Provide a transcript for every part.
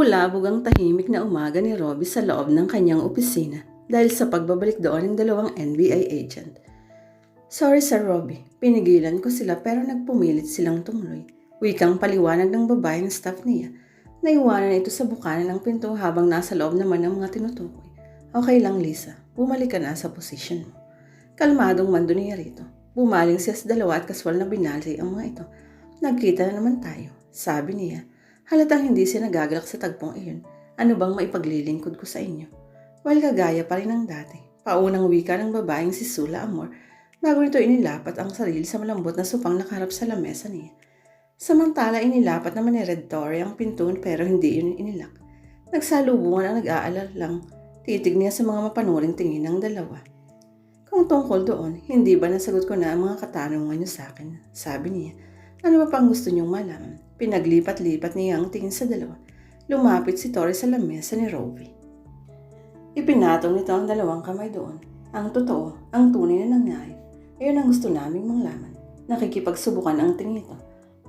Kabulabog ang tahimik na umaga ni Robbie sa loob ng kanyang opisina dahil sa pagbabalik doon ng dalawang NBI agent. Sorry Sir Robbie, pinigilan ko sila pero nagpumilit silang tumuloy. Wikang paliwanag ng babaeng staff niya. Naiwanan ito sa bukana ng pinto habang nasa loob naman ng mga tinutukoy. Okay lang Lisa, bumalik ka na sa position mo. Kalmadong mando niya rito. Bumaling siya sa dalawa at kaswal na binalay ang mga ito. Nagkita na naman tayo, sabi niya. Halatang hindi siya nagagalak sa tagpong iyon. Ano bang maipaglilingkod ko sa inyo? Well, kagaya pa rin ng dati. Paunang wika ng babaeng si Sula Amor bago nito inilapat ang sarili sa malambot na supang nakaharap sa lamesa niya. Samantala inilapat naman ni Red Dory ang pinto pero hindi yun inilak. Nagsalubungan ang nag-aalala lang. Titig niya sa mga mapanuring tingin ng dalawa. Kung tungkol doon, hindi ba nasagot ko na ang mga katanungan niyo sa akin? Sabi niya. Ano ba pang gusto niyong malaman? Pinaglipat-lipat niya ang tingin sa dalawa. Lumapit si Tori sa lamesa ni Roby. Ipinatong nito ang dalawang kamay doon. Ang totoo, ang tunay na nangyari. Iyon ang gusto naming manglaman. Nakikipagsubukan ang tingin ito.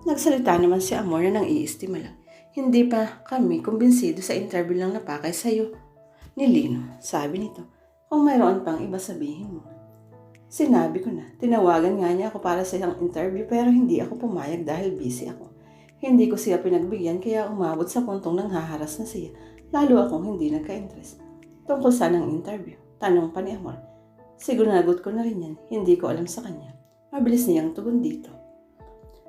Nagsalita naman si Amor na nang iistima lang. Hindi pa kami kumbinsido sa interview lang napakay sa'yo. Ni Lino, sabi nito. Kung mayroon pang iba sabihin mo. Sinabi ko na, tinawagan nga niya ako para sa isang interview pero hindi ako pumayag dahil busy ako. Hindi ko siya pinagbigyan kaya umabot sa puntong nang haharas na siya, lalo akong hindi nagka-interest. Tungkol saan ang interview? Tanong pa ni Amor. Siguro nagot ko na rin yan, hindi ko alam sa kanya. Mabilis niyang tugon dito.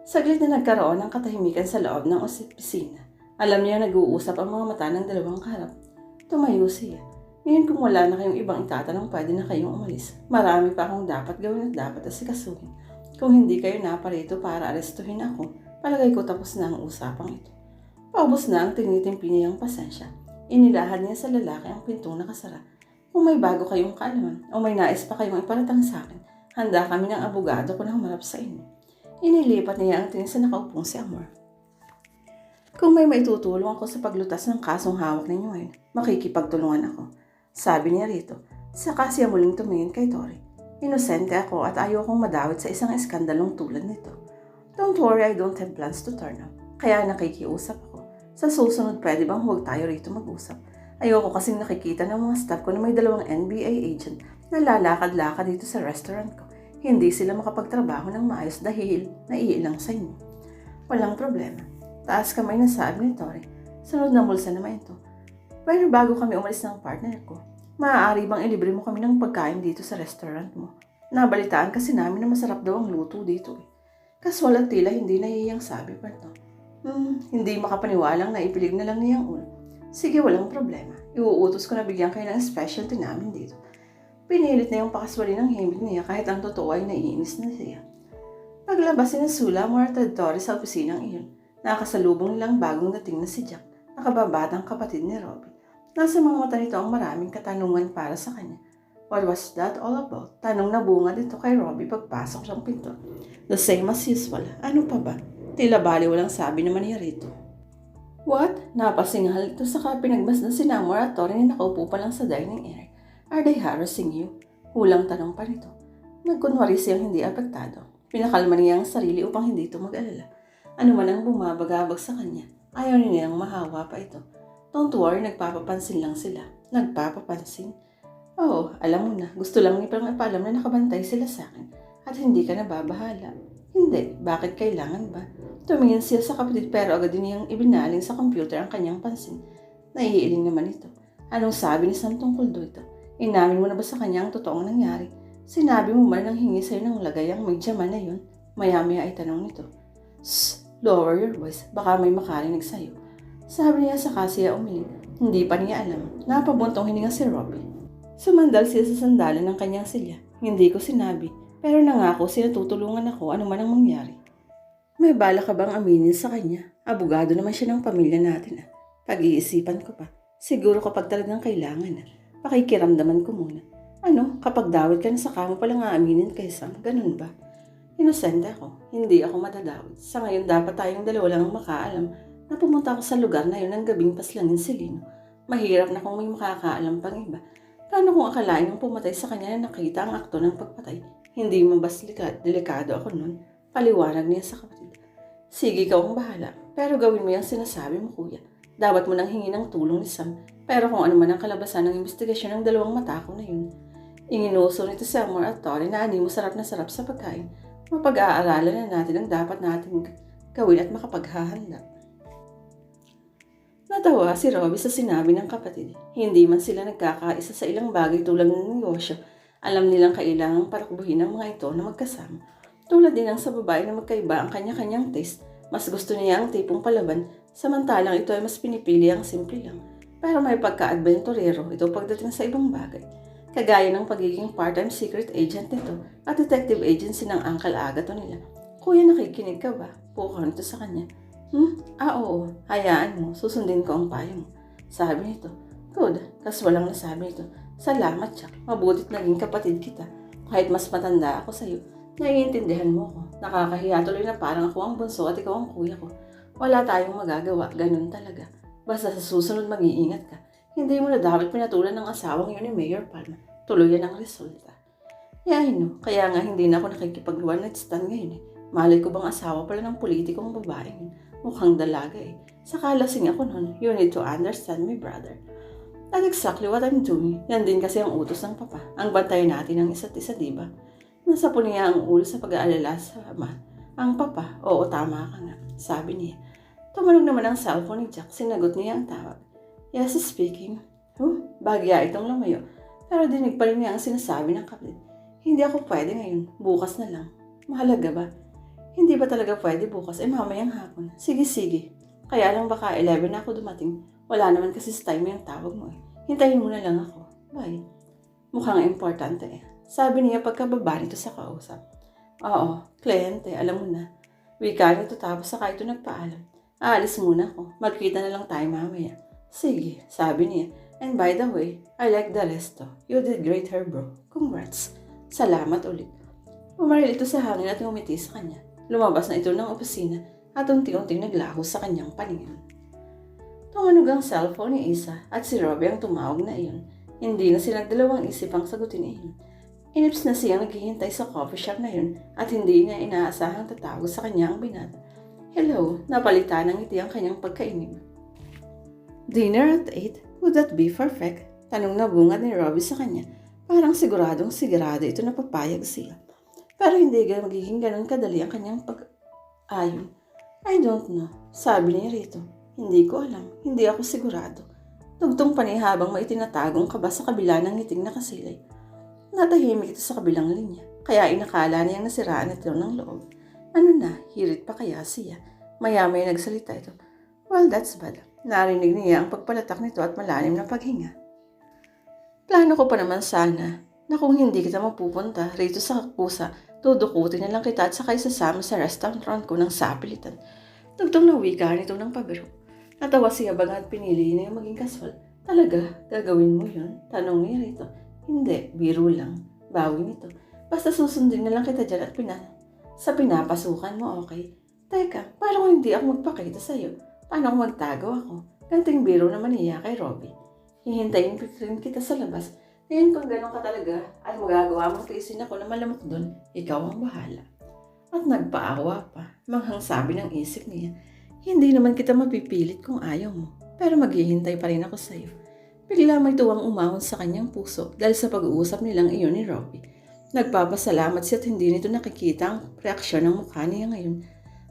Saglit na nagkaroon ng katahimikan sa loob ng opisina. Alam niya nag-uusap ang mga mata ng dalawang kaharap. Tumayo siya. Ngayon kung wala na kayong ibang itatanong, pwede na kayong umalis. Marami pa akong dapat gawin at dapat asikasuhin. Kung hindi kayo naparito para arestuhin ako, palagay ko tapos na ang usapang ito. Paubos na ang tinitimpi niyang pasensya. Inilahan niya sa lalaki ang pintong nakasara. Kung may bago kayong kaalaman o may nais pa kayong iparatang sa akin, handa kami ng abogado ko ng marap sa inyo. Inilipat niya ang tingin sa nakaupong si Amor. Kung may maitutulong ako sa paglutas ng kasong hawak ninyo ngayon, makikipagtulungan ako. Sabi niya rito, saka siya muling tumingin kay Tori. Inosente ako at ayaw kong madawit sa isang eskandalong tulad nito. Don't worry, I don't have plans to turn up. Kaya nakikiusap ako. Sa susunod, pwede bang huwag tayo rito mag-usap? Ayoko kasing nakikita ng mga staff ko na may dalawang NBA agent na lalakad-lakad dito sa restaurant ko. Hindi sila makapagtrabaho ng maayos dahil naiilang sa inyo. Walang problema. Taas kamay na sabi ni Tori. Sunod na bulsa naman ito. Pero bago kami umalis ng partner ko, maaari bang ilibre mo kami ng pagkain dito sa restaurant mo? Nabalitaan kasi namin na masarap daw ang luto dito eh. Kaswal at tila hindi nahihiyang sabi pa ito. Hmm, hindi makapaniwalang na ipilig na lang niyang ulo. Sige, walang problema. Iuutos ko na bigyan kayo ng specialty namin dito. Pinilit na yung pakaswali ng himig niya kahit ang totoo ay naiinis na siya. Paglabas ni Sula mula Tori sa opisinang iyon, nakasalubong nilang bagong dating na si Jack, nakababatang kapatid ni Robin. Nasa mga mata nito ang maraming katanungan para sa kanya. What was that all about? Tanong na bunga dito kay Robbie pagpasok ng pinto. The same as usual. Ano pa ba? Tila bali walang sabi naman niya rito. What? Napasinghal ito sa pinagmas na si Namor at Tori na nakaupo pa lang sa dining area. Are they harassing you? Hulang tanong pa nito. Nagkunwari siyang hindi apektado. Pinakalma niya ang sarili upang hindi ito mag-alala. Ano man ang bumabagabag sa kanya, ayaw niya niyang mahawa pa ito. Don't worry, nagpapapansin lang sila. Nagpapapansin? Oo, alam mo na. Gusto lang ni parang ipaalam na nakabantay sila sa akin at hindi ka nababahala. Hindi. Bakit kailangan ba? Tumingin siya sa kapatid pero agad din niyang ibinaling sa computer ang kanyang pansin. Naiiling naman ito. Anong sabi ni Sam tungkol dito? Inamin mo na ba sa kanya ang totoong nangyari? Sinabi mo ba nang hingi sa'yo ng lagay ang may jaman na yun? Maya-maya ay tanong nito. Shh! Lower your voice. Baka may makarinig sa'yo. Sabi niya sa siya umiling. Hindi pa niya alam. Napabuntong hininga si Robbie. Sumandal siya sa sandalan ng kanyang silya. Hindi ko sinabi. Pero nangako siya ako ano man ang mangyari. May bala ka bang aminin sa kanya? Abogado naman siya ng pamilya natin. Ah. Pag-iisipan ko pa. Siguro kapag talagang kailangan. Ah. Pakikiramdaman ko muna. Ano, kapag dawit ka na sa kamo palang aaminin kay Sam, ganun ba? Inosente ako. Hindi ako matadawit. Sa ngayon dapat tayong dalawa lang ang makaalam na pumunta ako sa lugar na yun ng gabing paslangin si Lino. Mahirap na kung may makakaalam pang iba. Paano kung akalain ng pumatay sa kanya na nakita ang akto ng pagpatay? Hindi mo bas delikado ako nun? Paliwanag niya sa kapatid. Sige ikaw ang bahala, pero gawin mo yung sinasabi mo kuya. Dapat mo nang hingi ng tulong ni Sam. Pero kung ano man ang kalabasan ng investigasyon ng dalawang matako na yun. Inginuso nito si Amor at Tori na ani mo sarap na sarap sa pagkain. Mapag-aaralan na natin ang dapat natin gawin at makapaghahanda. Natawa si Robbie sa sinabi ng kapatid. Hindi man sila nagkakaisa sa ilang bagay tulad ng negosyo. Alam nilang kailangang parakbuhin ng mga ito na magkasama. Tulad din ng sa babae na magkaiba ang kanya-kanyang taste, mas gusto niya ang tipong palaban, samantalang ito ay mas pinipili ang simple lang. Pero may pagka-adventurero ito pagdating sa ibang bagay. Kagaya ng pagiging part-time secret agent nito at detective agency ng Uncle Agato nila. Kuya, nakikinig ka ba? Pukaw nito sa kanya. Hmm? Ah, oo. Hayaan mo. Susundin ko ang payo mo. Sabi nito. Good. Kas walang nasabi nito. Salamat, Jack. Mabutit naging kapatid kita. Kahit mas matanda ako sa'yo, naiintindihan mo ako. Nakakahiya tuloy na parang ako ang bunso at ikaw ang kuya ko. Wala tayong magagawa. Ganun talaga. Basta sa susunod mag-iingat ka. Hindi mo na dapat pinatulan ng asawang yun ni Mayor Palma. Tuloy yan ang resulta. Yahin no. Kaya nga hindi na ako nakikipag one night stand ngayon eh. Malay ko bang asawa pala ng politikong babae. Mukhang dalaga eh. Saka lasing ako nun. You need to understand me, brother. That's exactly what I'm doing. Yan din kasi ang utos ng papa. Ang bantayan natin ng isa't isa, di ba? Nasa niya ang ulo sa pag-aalala sa ama. Ang papa, oo tama ka nga, sabi niya. Tumanog naman ang cellphone ni Jack, sinagot niya ang tawag. Yes, speaking. Huh, bagya itong lumayo. Pero dinig pa rin niya ang sinasabi ng kapatid. Hindi ako pwede ngayon, bukas na lang. Mahalaga ba? Hindi ba talaga pwede bukas? Eh mamayang hapon. Sige, sige. Kaya lang baka 11 na ako dumating. Wala naman kasi sa time yung tawag mo eh. Hintayin mo na lang ako. Bye. Mukhang importante eh. Sabi niya pagkababa nito sa kausap. Oo, kliyente, alam mo na. Wika nito tapos saka ito nagpaalam. Aalis muna ako. Magkita na lang tayo mamaya. Sige, sabi niya. And by the way, I like the resto. You did great her bro. Congrats. Salamat ulit. Pumaril ito sa hangin at ngumiti sa kanya. Lumabas na ito ng opisina at unti-unting naglaho sa kanyang paningin. Tumanog ang cellphone ni Isa at si Robbie ang tumawag na iyon. Hindi na sila dalawang isip ang sagutin iyon. Inips na siyang naghihintay sa coffee shop na yun at hindi niya inaasahang tatawag sa kanya ang binata. Hello, napalitan ng ngiti ang kanyang pagkainip. Dinner at 8? Would that be perfect? Tanong na bunga ni Robbie sa kanya. Parang siguradong sigurado ito na papayag siya. Pero hindi magiging ganun kadali ang kanyang pag-ayon. I don't know. Sabi niya rito. Hindi ko alam. Hindi ako sigurado. Tugtong pa habang may tinatagong kaba sa kabila ng ngiting nakasilay. Natahimik ito sa kabilang linya. Kaya inakala niyang nasiraan ito ng loob. Ano na, hirit pa kaya siya? Maya-maya nagsalita ito. Well, that's bad. Narinig niya ang pagpalatak nito at malalim na paghinga. Plano ko pa naman sana na kung hindi kita mapupunta rito sa kusa, tudukutin na lang kita at sakay sasama sa restaurant ko ng sapilitan. Tugtong na wika nito ng pabiro. Natawa siya baga at pinili niya maging kaswal. Talaga, gagawin mo yun? Tanong niya rito. Hindi, biro lang. Bawi nito. Basta susundin na lang kita dyan at pina sa pinapasukan mo, okay? Teka, kung hindi ako magpakita sa'yo? Paano kung magtago ako? Ganting biro naman niya kay Robbie. Hihintayin rin kita sa labas. Ngayon kung gano'n ka talaga at magagawa mong tiisin ako na malamok doon, ikaw ang bahala. At nagpaawa pa, manghang sabi ng isip niya, hindi naman kita mapipilit kung ayaw mo, pero maghihintay pa rin ako sa'yo. Bigla may tuwang umahon sa kanyang puso dahil sa pag-uusap nilang iyon ni Robbie. Nagpapasalamat siya at hindi nito nakikita ang reaksyon ng mukha niya ngayon.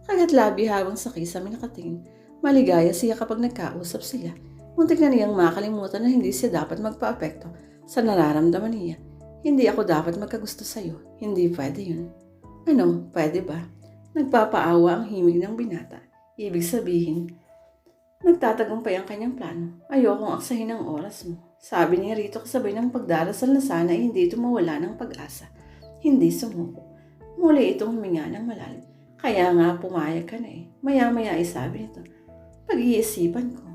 Kagat labi habang sa kisame nakatingin. Maligaya siya kapag nagkausap sila. Muntik na niyang makalimutan na hindi siya dapat magpa-apekto sa nararamdaman niya. Hindi ako dapat magkagusto sa'yo. Hindi pwede yun. Ano, pwede ba? Nagpapaawa ang himig ng binata. Ibig sabihin, nagtatagumpay ang kanyang plano. Ayokong aksahin ang oras mo. Sabi niya rito kasabay ng pagdarasal na sana ay hindi ito mawala ng pag-asa. Hindi sumuko. Muli itong huminga ng malalim. Kaya nga pumayag ka na eh. Maya-maya ay sabi nito. Pag-iisipan ko.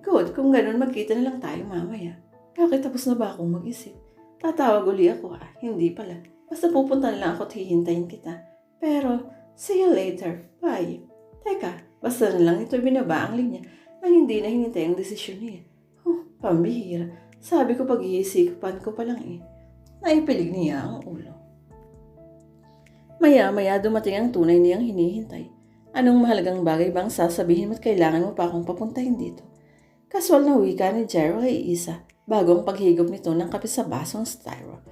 Good, kung ganun magkita na lang tayo mamaya. Bakit tapos na ba akong mag-isip? Tatawag uli ako ah. Hindi pala. Basta pupunta lang ako at hihintayin kita. Pero, see you later. Bye. Teka, basta na lang ito binaba ang linya nang hindi na hinintay ang desisyon niya. Oh, pambihira. Sabi ko pag-iisipan ko pa lang eh. Naipilig niya ang ulo. Maya-maya dumating ang tunay niyang hinihintay. Anong mahalagang bagay bang sasabihin mo't kailangan mo pa akong papuntahin dito? Kaswal na wika ni Jero kay Isa bago ang paghigop nito ng kape sa basong styro.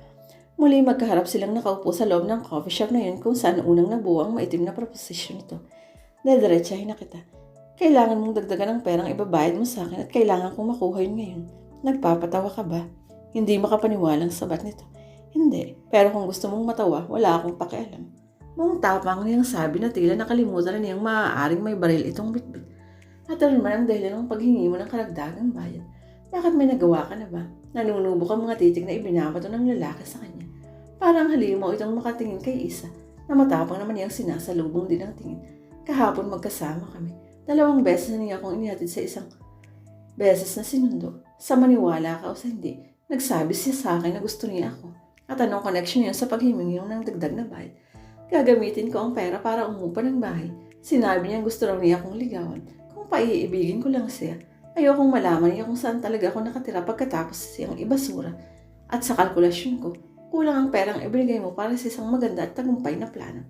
Muli magkaharap silang nakaupo sa loob ng coffee shop na yun kung saan unang nabuo ang maitim na proposition nito. Dediretsahin na kita. Kailangan mong dagdagan ng perang ibabayad mo sa akin at kailangan kong makuha yun ngayon. Nagpapatawa ka ba? Hindi makapaniwalang sabat nito. Hindi, pero kung gusto mong matawa, wala akong pakialam. Mong tapang niyang sabi na tila nakalimutan na niyang maaaring may baril itong bitbit. At ano man ang dahilan ng paghingi mo ng karagdagang bayad. Bakit may nagawa ka na ba? Nanunubok ang mga titig na ibinabato ng lalaki sa kanya. Parang halimaw itong makatingin kay Isa na matapang naman niyang sinasalubong din ang tingin. Kahapon magkasama kami. Dalawang beses na niya akong inihatid sa isang beses na sinundo. Sa maniwala ka o sa hindi, nagsabi siya sa akin na gusto niya ako. At anong connection niya sa paghimingi ng dagdag na bayad? Gagamitin ko ang pera para umupa ng bahay. Sinabi niya gusto raw niya akong ligawan. Kung paiibigin ko lang siya, ayokong malaman niya kung saan talaga ako nakatira pagkatapos siyang ibasura. At sa kalkulasyon ko, kulang ang perang ibigay mo para sa isang maganda at tagumpay na plano.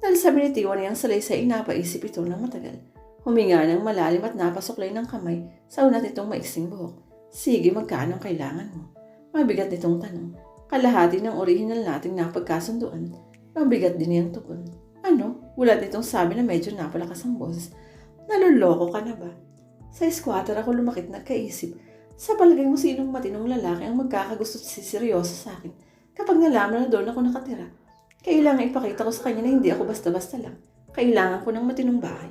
Dahil sa binitiwan niyang salaysay, napaisip ito ng matagal. Huminga ng malalim at napasuklay ng kamay sa unat nitong maiksing buhok. Sige, magkano ang kailangan mo? Mabigat nitong tanong. Kalahati ng original nating napagkasunduan. Mabigat din niyang tugon. Ano? Ulat nitong sabi na medyo napalakas ang boses. Naluloko ka na ba? Sa squatter ako lumakit na kaisip. Sa palagay mo sinong matinong lalaki ang magkakagusto at siseryoso sa akin kapag nalaman na doon ako nakatira. Kailangan ipakita ko sa kanya na hindi ako basta-basta lang. Kailangan ko ng matinong bahay.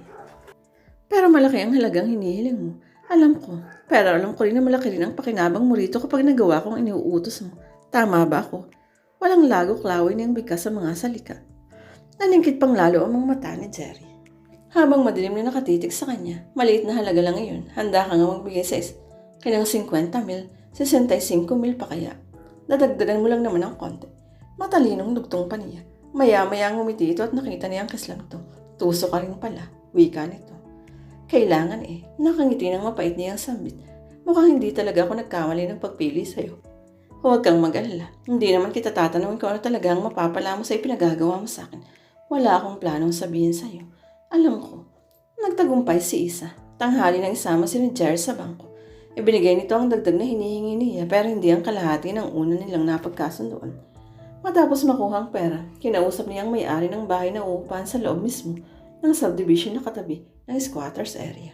Pero malaki ang halagang hinihiling mo. Alam ko. Pero alam ko rin na malaki rin ang pakinabang mo rito kapag nagawa kong iniuutos mo. Tama ba ako? Walang lago klaway niyang bigkas sa mga salika. Naningkit pang lalo ang mga mata ni Jerry. Habang madilim na nakatitig sa kanya, maliit na halaga lang ngayon, handa ka nga magbigay sa is kinang 50 mil, 65 mil pa kaya. Dadagdagan mo lang naman ng konti. Matalinong dugtong pa niya. Maya-maya ngumiti ito at nakita niya ang kislang ito. Tuso ka rin pala, wika nito. Kailangan eh, nakangiti ng mapait niyang sambit. Mukhang hindi talaga ako nagkamali ng pagpili sa'yo. Huwag kang mag-alala. Hindi naman kita tatanungin kung ano talaga ang mapapala mo sa ipinagagawa mo sa akin. Wala akong planong sabihin sa'yo. Alam ko, nagtagumpay si Isa. Tanghali nang isama si Jer sa bangko. Ibinigay nito ang dagdag na hinihingi niya pero hindi ang kalahati ng una nilang napagkasundoan. Matapos makuha ang pera, kinausap niya ang may-ari ng bahay na uupahan sa loob mismo ng subdivision na katabi ng squatters area.